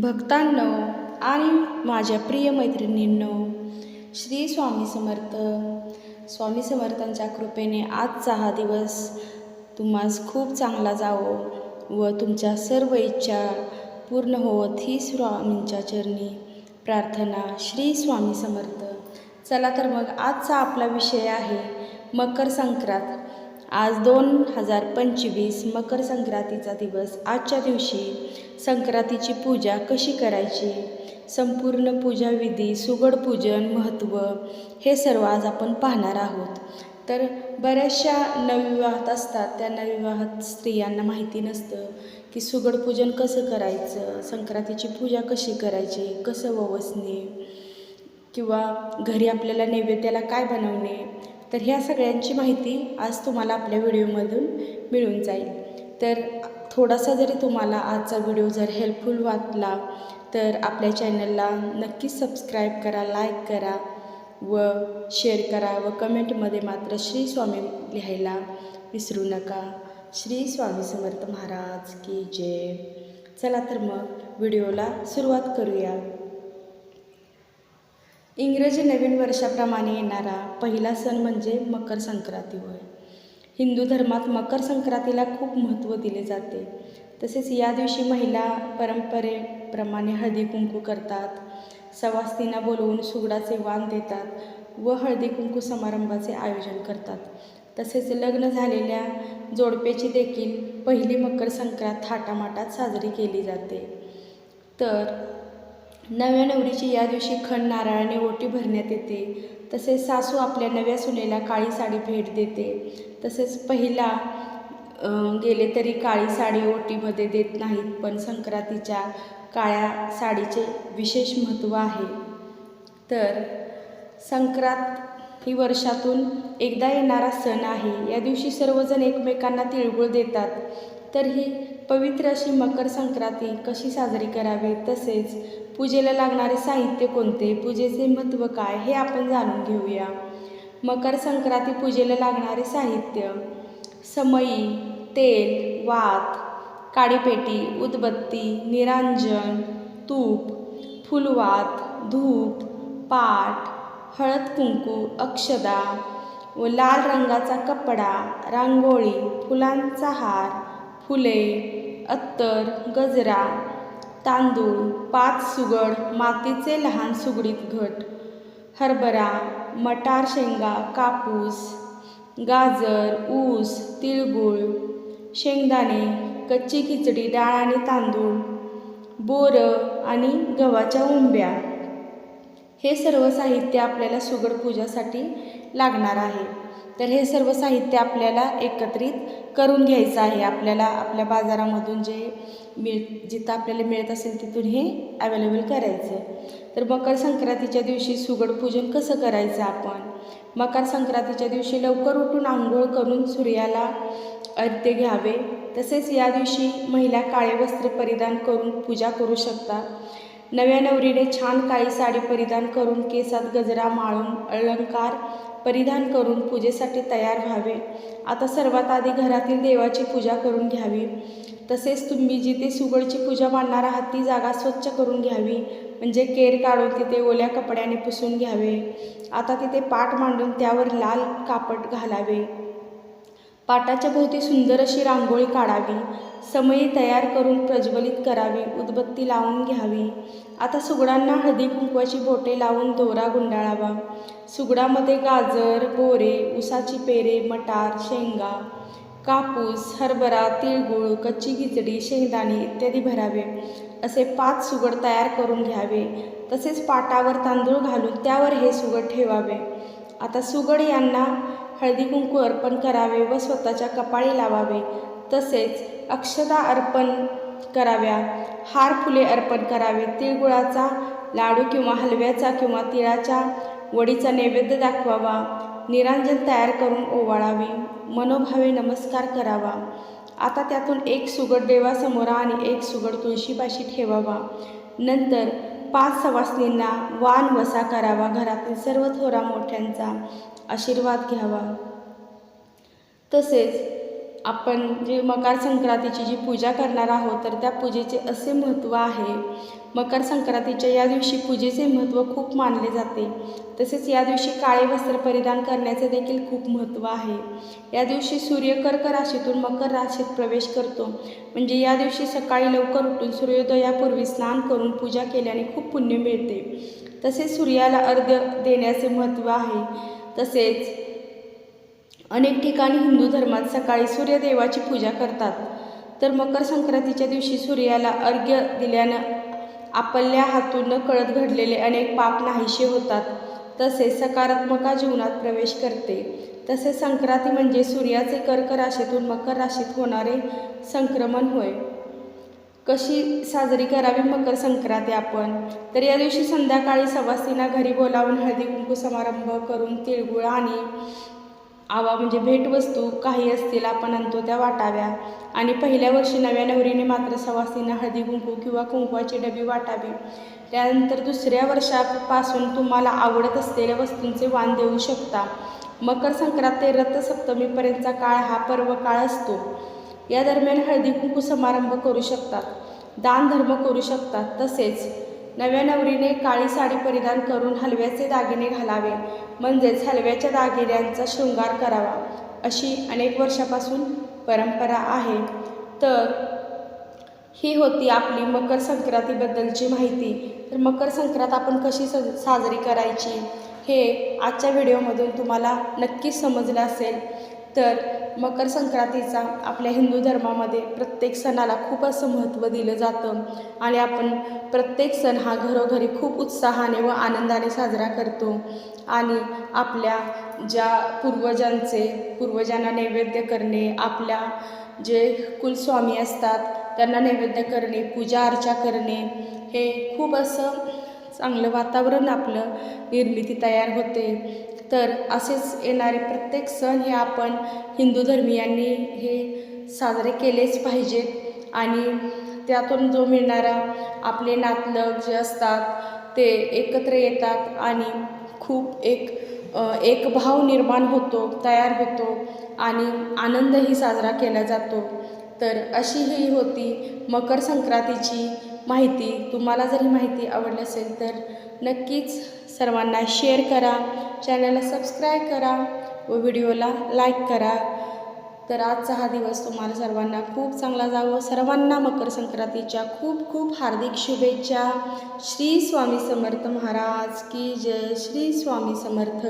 भक्तांनो आणि माझ्या प्रिय मैत्रिणींनो श्री स्वामी समर्थ. स्वामी समर्थांच्या कृपेने आजचा हा दिवस तुम्हास खूप चांगला जावो व तुमच्या सर्व इच्छा पूर्ण होवत ही स्वामींच्या चरणी. प्रार्थना श्री स्वामी समर्थ. चला तर मग आजचा आपला विषय आहे मकर संक्रांत. आज दोन हजार पंचवीस मकर संक्रांतीचा दिवस. आजच्या दिवशी संक्रांतीची पूजा कशी करायची? संपूर्ण पूजाविधी सुगड पूजन महत्त्व हे सर्व आज आपण पाहणार आहोत. तर बऱ्याचशा नवविवाहात असतात. त्या नवविवाहात स्त्रियांना माहिती नसतं की सुगड पूजन कसं करायचं संक्रांतीची पूजा कशी करायची कसं ववसणे किंवा घरी आपल्याला नैवेद्याला काय बनवणे तर ह्या सगळ्यांची माहिती आज तुम्हाला आपल्या व्हिडिओमधून मिळून जाईल. तर थोडासा जरी तुम्हाला आजचा व्हिडिओ जर हेल्पफुल वाटला तर आपल्या चॅनलला नक्कीच सबस्क्राईब करा लाईक करा व शेअर करा व कमेंटमध्ये मात्र श्री स्वामी लिहायला विसरू नका. श्री स्वामी समर्थ महाराज की जय. चला तर मग व्हिडिओला सुरुवात करूया. इंग्रजी नवीन वर्षाप्रमाणे येणारा पहिला सण म्हणजे मकर संक्रांती होय. हिंदू धर्मात मकर संक्रांतीला खूप महत्त्व दिले जाते. तसेच या दिवशी महिला परंपरेप्रमाणे हळदी कुंकू करतात सवास्तींना बोलवून सुगडाचे वाण देतात व हळदी कुंकू समारंभाचे आयोजन करतात. तसेच लग्न झालेल्या जोडपेची देखील पहिली मकर संक्रांत थाटामाटात साजरी केली जाते. तर नव्या नवरीची या दिवशी खण नारळाने ओटी भरण्यात येते. तसेच सासू आपल्या नव्या सुनेला काळी साडी भेट देते. तसेच पहिला गेले तरी काळी साडी ओटीमध्ये देत नाहीत पण संक्रांतीच्या काळ्या साडीचे विशेष महत्त्व आहे. तर संक्रांत ही वर्षातून एकदा येणारा सण आहे. या दिवशी सर्वजण एकमेकांना तिळगुळ देतात. तर ही पवित्र अशी मकर संक्रांती कशी साजरी करावी? तसेच पूजेला लागणारे साहित्य कोणते? पूजेचे महत्त्व काय? हे आपण जाणून घेऊया. मकर संक्रांती पूजेला लागणारे साहित्य. समई तेल वात काडीपेटी उदबत्ती निरांजन तूप फुलवात धूप पाट हळद कुंकू अक्षदा व लाल रंगाचा कपडा रांगोळी फुलांचा हार फुले अत्तर गजरा तांदूळ पाच सुगड मातीचे लहान सुगडीत घट हरभरा मटार शेंगा कापूस गाजर ऊस तिळगुळ शेंगदाणे कच्ची खिचडी डाळ आणि तांदूळ बोरं आणि गव्हाच्या उंब्या. हे सर्व साहित्य आपल्याला सुगड पूजासाठी लागणार आहे. तर हे सर्व साहित्य आपल्याला एकत्रित करून घ्यायचं आहे. आपल्याला आपल्या बाजारामधून जे मिळ जिथं आपल्याला मिळत असेल तिथून हे अवेलेबल करायचं. तर मकर संक्रांतीच्या दिवशी सुगड पूजन कसं करायचं आपण? मकर संक्रांतीच्या दिवशी लवकर उठून आंघोळ करून सूर्याला अर्ध्य घ्यावे. तसेच या दिवशी महिला काळे वस्त्र परिधान करून पूजा करू शकतात. नव्या नवरीने छान काळी साडी परिधान करून केसात गजरा माळून अलंकार परिधान करून पूजेसाठी तयार व्हावे. आता सर्वात आधी घरातील देवाची पूजा करून घ्यावी. तसेच तुम्ही जिथे सुगडची पूजा मांडणार आहात ती जागा स्वच्छ करून घ्यावी. म्हणजे केर काढून तिथे ओल्या कपड्याने पुसून घ्यावे. आता तिथे पाट मांडून त्यावर लाल कापड घालावे. पाटाच्या भोवती सुंदर अशी रांगोळी काढावी. समयी तयार करून प्रज्वलित करावी उदबत्ती लावून घ्यावी. आता सुगडांना हळदी कुंकवाची बोटे लावून दोरा गुंडाळावा. सुगडामध्ये गाजर बोरे उसाची पेरे मटार शेंगा कापूस हरभरा तिळगुळ कच्ची खिचडी शेंगदाणे इत्यादी भरावे. असे पाच सुगड तयार करून घ्यावे. तसेच पाटावर तांदूळ घालून त्यावर हे सुगड ठेवावे. आता सुगड यांना हळदी कुंकू अर्पण करावे व स्वतःच्या कपाळी लावावे. तसेच अक्षदा अर्पण कराव्या. हार फुले अर्पण करावे. तिळगुळाचा लाडू किंवा हलव्याचा किंवा तिळाच्या वडीचा नैवेद्य दाखवावा. निरांजन तयार करून ओवाळावी. मनोभावे नमस्कार करावा. आता त्यातून एक सुगड देवासमोरा आणि एक सुगड तुळशीपाशी ठेवावा. नंतर पाच सवासनींना वान वसा करावा. घरातील सर्व थोरा मोठ्यांचा आशीर्वाद घ्यावा. तसेच आपण जे मकर संक्रांतीची जी पूजा करणार आहोत तर त्या पूजेचे असे महत्त्व आहे. मकर संक्रांतीच्या या दिवशी पूजेचे महत्त्व खूप मानले जाते. तसेच या दिवशी काळे वस्त्र परिधान करण्याचे देखील खूप महत्त्व आहे. या दिवशी सूर्य कर्क राशीतून मकर राशीत प्रवेश करतो. म्हणजे या दिवशी सकाळी लवकर उठून सूर्योदयापूर्वी स्नान करून पूजा केल्याने खूप पुण्य मिळते. तसेच सूर्याला अर्घ्य देण्याचे महत्त्व आहे. तसेच अनेक ठिकाणी हिंदू धर्मात सकाळी सूर्यदेवाची पूजा करतात. तर मकर संक्रांतीच्या दिवशी सूर्याला अर्घ्य दिल्यानं आपल्या हातून न कळत घडलेले अनेक पाप नाहीसे होतात. तसेच सकारात्मक जीवनात प्रवेश करते. तसेच संक्रांती म्हणजे सूर्याचे कर्क राशीतून मकर राशीत होणारे संक्रमण होय. कशी साजरी करावी मकर संक्रांती आपण? तर या दिवशी संध्याकाळी सवासींना घरी बोलावून हळदी कुंकू समारंभ करून तिळगुळ आणि आवा म्हणजे भेटवस्तू काही असतील आपण आणतो त्या वाटाव्या. आणि पहिल्या वर्षी नव्या नवरीने मात्र सवासींना हळदी कुंकू किंवा कुंकवाची डबी वाटावी. त्यानंतर दुसऱ्या वर्षापासून तुम्हाला आवडत असलेल्या वस्तूंचे वाण देऊ शकता. मकर संक्रांत ते रथसप्तमीपर्यंतचा काळ हा पर्व काळ असतो. या दरम्यान हळदी कुंकू समारंभ करू शकतात. दानधर्म करू शकतात. तसेच नव्या नवरीने काळी साडी परिधान करून हलव्याचे दागिने घालावे म्हणजेच हलव्याच्या दागिन्यांचा शृंगार करावा अशी अनेक वर्षापासून परंपरा आहे. तर ही होती आपली मकर संक्रांतीबद्दलची माहिती. तर मकर संक्रांत आपण कशी स साजरी करायची हे आजच्या व्हिडिओमधून तुम्हाला नक्कीच समजलं असेल. तर मकर संक्रांतीचा आपल्या हिंदू धर्मामध्ये प्रत्येक सणाला खूप असं महत्त्व दिलं जातं. आणि आपण प्रत्येक सण हा घरोघरी खूप उत्साहाने व आनंदाने साजरा करतो. आणि आपल्या ज्या पूर्वजांचे पूर्वजांना नैवेद्य करणे आपल्या जे कुलस्वामी असतात त्यांना नैवेद्य करणे पूजा अर्चा करणे हे खूप असं चांगलं वातावरण आपलं निर्मिती तयार होते. तर असेच येणारे प्रत्येक सण हे आपण हिंदू धर्मियांनी हे साजरे केलेच पाहिजेत. आणि त्यातून जो मिळणारा आपले नातलग जे असतात ते एकत्र येतात आणि खूप एक एक भाव निर्माण होतो तयार होतो आणि आनंदही साजरा केला जातो. तर अशी ही होती मकर संक्रांतीची माहिती. तुम्हाला जर ही माहिती आवडली असेल तर नक्कीच सर्वांना शेअर करा चॅनलला सबस्क्राईब करा व व्हिडिओला लाईक करा. तर आजचा हा दिवस तुम्हाला सर्वांना खूप चांगला जावं. सर्वांना मकर संक्रांतीच्या खूप खूप हार्दिक शुभेच्छा. श्री स्वामी समर्थ महाराज की जय. श्री स्वामी समर्थ.